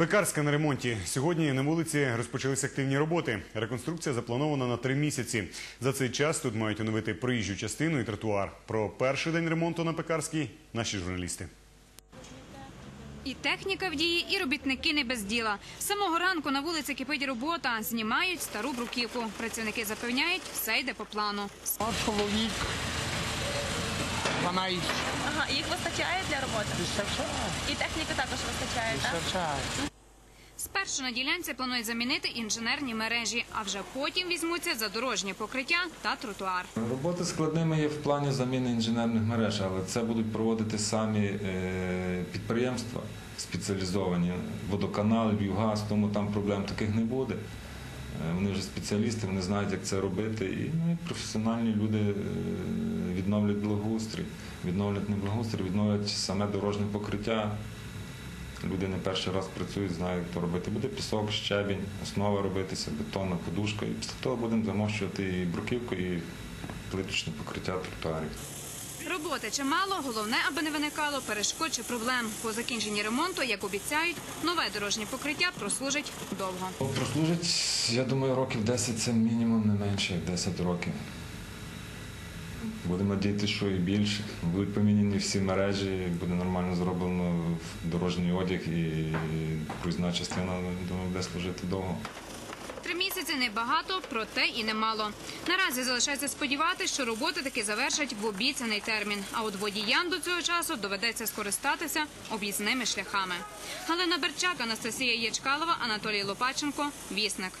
Пекарська на ремонті. Сьогодні на вулиці розпочалися активні роботи. Реконструкція запланована на три місяці. За цей час тут мають оновити проїжджу частину і тротуар. Про перший день ремонту на Пекарській наші журналісти. І техніка в дії, і робітники не без діла. З самого ранку на вулиці кипить робота, знімають стару бруківку. Працівники запевняють, все йде по плану. От чоловік 12 Ага, їх вистачає для роботи. вистачає, І техніки також вистачає, так? вистачає. Спершу на ділянці планують замінити інженерні мережі, а вже потім візьмуться за дорожнє покриття та тротуар. Роботи складними є в плані заміни інженерних мереж, але це будуть проводити самі е, підприємства спеціалізовані, водоканал, Бюгаз, тому там проблем таких не буде. Е, Вони вже спеціалісти, вони знають, як це робити. І ну, і професіональні люди е, відновлять благоустрій, відновлять не благоустрій, відновлять саме дорожнє покриття. Люди не перший раз працюють, знають, як то робити. Буде пісок, щебінь, основа робитися, бетонна подушка. І після того будемо замощувати і бруківку, і плиточне покриття тротуарів. Роботи чимало, головне, аби не виникало перешкод чи проблем. По закінченні ремонту, як обіцяють, нове дорожнє покриття прослужить довго. Прослужить, я думаю, років 10 це мінімум не менше, як 10 років. Будемо надіятися, що і більше. Будуть поміняні всі мережі, буде нормально зроблено дорожній одяг і проїзна частина думаю, буде служити довго. Три місяці небагато, проте і немало. Наразі залишається сподіватися, що роботи таки завершать в обіцяний термін. А от водіям до цього часу доведеться скористатися об'їзними шляхами. Галина Берчак, Анастасія Єчкалова, Анатолій Лопаченко. Вісник.